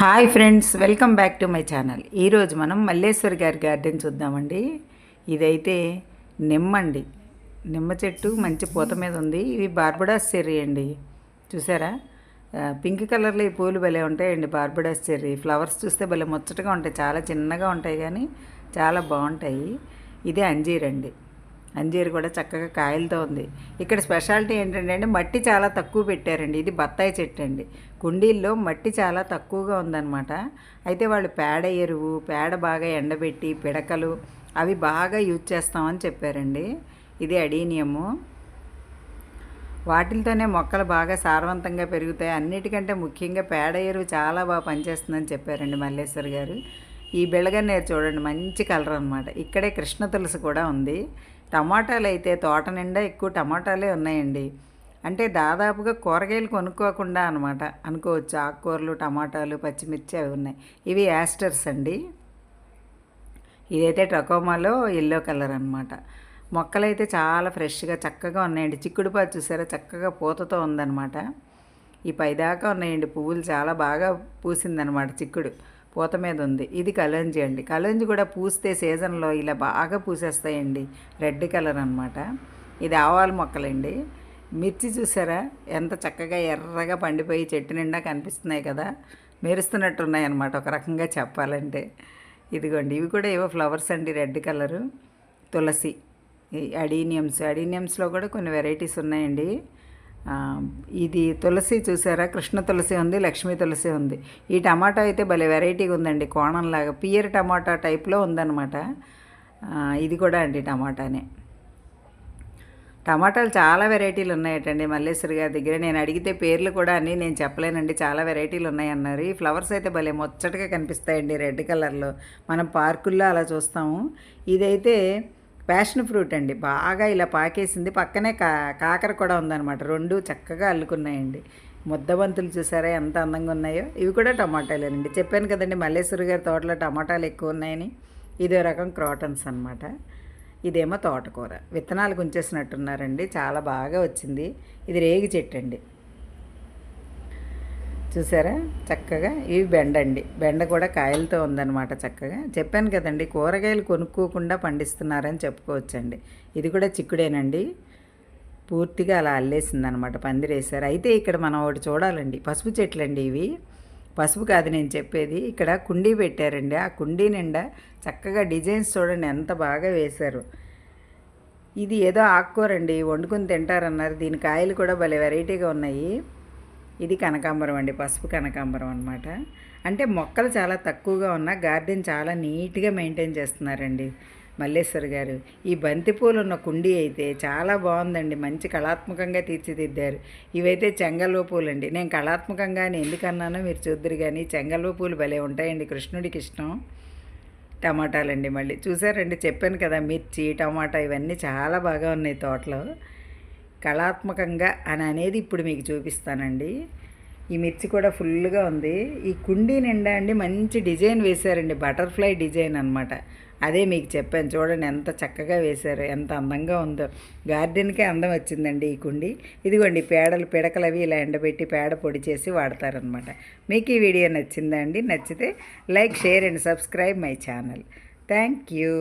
Hi friends welcome back to my channel. ఈరోజు మనం మల్లేశ్వరి గారి గార్డెన్ చూద్దామండి. ఇదైతే నిమ్మండి. నిమ్మ చెట్టు మంచి పూత మీద ఉంది. ఇవి బార్బడాస్ చెర్రీ అండి. చూసారా? పింక్ కలర్లో ఈ పూలు భలే ఉంటాయండి బార్బడాస్ చెర్రీ. ఫ్లవర్స్ చూస్తే భలే ముచ్చటగా ఉంటాయి. చాలా చిన్నగా ఉంటాయి కానీ చాలా బాగుంటాయి. ఇదే అంజీర్ అండి అంజీరు కూడా చక్కగా కాయలతో ఉంది. ఇక్కడ స్పెషాలిటీ ఏంటంటే అండి మట్టి చాలా తక్కువ పెట్టారండి. ఇది బత్తాయి చెట్టు అండి. కుండీల్లో మట్టి చాలా తక్కువగా ఉందన్నమాట. అయితే వాళ్ళు పేడ ఎరువు పేడ బాగా ఎండబెట్టి పిడకలు అవి బాగా యూజ్ చేస్తామని చెప్పారండి. ఇది అడీనియము. వాటితోనే మొక్కలు బాగా సారవంతంగా పెరుగుతాయి. అన్నిటికంటే ముఖ్యంగా పేడ ఎరువు చాలా బాగా పనిచేస్తుందని చెప్పారండి మల్లేశ్వర్ గారు. ఈ బెళగన్నేరు చూడండి మంచి కలర్ అనమాట ఇక్కడే కృష్ణ తులసి కూడా ఉంది. టమాటాలు అయితే తోట నిండా ఎక్కువ టమాటాలే ఉన్నాయండి. అంటే దాదాపుగా కూరగాయలు కొనుక్కోకుండా అనమాట అనుకోవచ్చు ఆకుకూరలు టమాటాలు పచ్చిమిర్చి అవి ఉన్నాయి. ఇవి యాస్టర్స్ అండి. ఇదైతే ట్రకోమాలో ఎల్లో కలర్ అనమాట మొక్కలైతే చాలా ఫ్రెష్గా చక్కగా ఉన్నాయండి. చిక్కుడుపాదు చూసారా? చక్కగా పూతతో ఉందన్నమాట. ఈ పైదాకా ఉన్నాయండి. పువ్వులు చాలా బాగా పూసిందనమాట చిక్కుడు. పూత మీద ఉంది. ఇది కలంజి అండి. కలంజి కూడా పూస్తే సీజన్లో ఇలా బాగా పూసేస్తాయండి. రెడ్ కలర్ అనమాట ఇది ఆవాల మొక్కలండి. మిర్చి చూసారా? ఎంత చక్కగా ఎర్రగా పండిపోయి చెట్టు నిండా కనిపిస్తున్నాయి కదా. మెరుస్తున్నట్టున్నాయి అన్నమాట. ఒక రకంగా చెప్పాలంటే. ఇదిగోండి. ఇవి కూడా ఏవో ఫ్లవర్స్ అండి రెడ్ కలరు. తులసి అడీనియమ్స్. అడీనియమ్స్లో కూడా కొన్ని వెరైటీస్ ఉన్నాయండి. ఇది తులసి చూసారా? కృష్ణ తులసి ఉంది లక్ష్మీ తులసి ఉంది. ఈ టమాటా అయితే భలే వెరైటీగా ఉందండి కోణంలాగా. పియర్ టమాటా టైప్లో ఉందన్నమాట. ఇది కూడా అండి టమాటానే. టమాటాలు చాలా వెరైటీలు ఉన్నాయటండి మల్లేశ్వరి గారి దగ్గర. నేను అడిగితే పేర్లు కూడా అన్నీ నేను చెప్పలేనండి చాలా వెరైటీలు ఉన్నాయన్నారు. ఈ ఫ్లవర్స్ అయితే భలే ముచ్చటగా కనిపిస్తాయండి రెడ్ కలర్లో. మనం పార్కుల్లో అలా చూస్తాము. ఇదైతే ప్యాషన్ ఫ్రూట్ అండి. బాగా ఇలా పాకేసింది. పక్కనే కా కాకర కూడా ఉందన్నమాట. రెండు చక్కగా అల్లుకున్నాయండి. ముద్దబంతులు చూసారా? ఎంత అందంగా ఉన్నాయో. ఇవి కూడా టమాటాలేనండి. చెప్పాను కదండి మల్లేశ్వరి గారి తోటలో టమాటాలు ఎక్కువ ఉన్నాయని. ఇదో రకం క్రాటన్స్ అన్నమాట. ఇదేమో తోటకూర. విత్తనాలు ఉంచేసినట్టున్నారండి చాలా బాగా వచ్చింది. ఇది రేగి చెట్టు అండి. చూసారా? చక్కగా ఇవి బెండ అండి. బెండ కూడా కాయలతో ఉందన్నమాట చక్కగా. చెప్పాను కదండి కూరగాయలు కొనుక్కోకుండా పండిస్తున్నారని చెప్పుకోవచ్చండి. ఇది కూడా చిక్కుడేనండి. పూర్తిగా అలా అల్లేసిందనమాట పందిరేశారు. అయితే ఇక్కడ మనం ఒకటి చూడాలండి. పసుపు చెట్లండి ఇవి. పసుపు కాదు నేను చెప్పేది ఇక్కడ కుండీ పెట్టారండి. ఆ కుండీ నిండా చక్కగా డిజైన్స్ చూడండి ఎంత బాగా వేశారు. ఇది ఏదో ఆకుకూరండి వండుకొని తింటారన్నారు. దీని కాయలు కూడా భలే వెరైటీగా ఉన్నాయి. ఇది కనకాంబరం అండి పసుపు కనకాంబరం అనమాట అంటే మొక్కలు చాలా తక్కువగా ఉన్న గార్డెన్ చాలా నీట్గా మెయింటైన్ చేస్తున్నారండి మల్లేశ్వర్ గారు. ఈ బంతిపూలు ఉన్న కుండీ అయితే చాలా బాగుందండి మంచి కళాత్మకంగా తీర్చిదిద్దారు. ఇవైతే చెంగల్వ పూలు అండి నేను కళాత్మకంగా అని ఎందుకన్నానో మీరు చూద్దరు కానీ చెంగల్వ పూలు భలే ఉంటాయండి కృష్ణుడికి ఇష్టం టమాటాలండి మళ్ళీ. చూసారండి చెప్పాను కదా మిర్చి టమాటా ఇవన్నీ చాలా బాగా ఉన్నాయి తోటలో. కళాత్మకంగా అని అనేది ఇప్పుడు మీకు చూపిస్తానండి. ఈ మిర్చి కూడా ఫుల్గా ఉంది. ఈ కుండీ నిండా అండి మంచి డిజైన్ వేశారండి. బటర్ఫ్లై డిజైన్ అనమాట అదే మీకు చెప్పాను. చూడండి ఎంత చక్కగా వేశారు. ఎంత అందంగా ఉందో. గార్డెన్కే అందం వచ్చిందండి ఈ కుండీ. ఇదిగోండి పేడలు పిడకలు అవి ఇలా ఎండబెట్టి పేడ పొడి చేసి వాడతారనమాట మీకు ఈ వీడియో నచ్చిందా అండి? నచ్చితే like share and subscribe my channel. Thank you.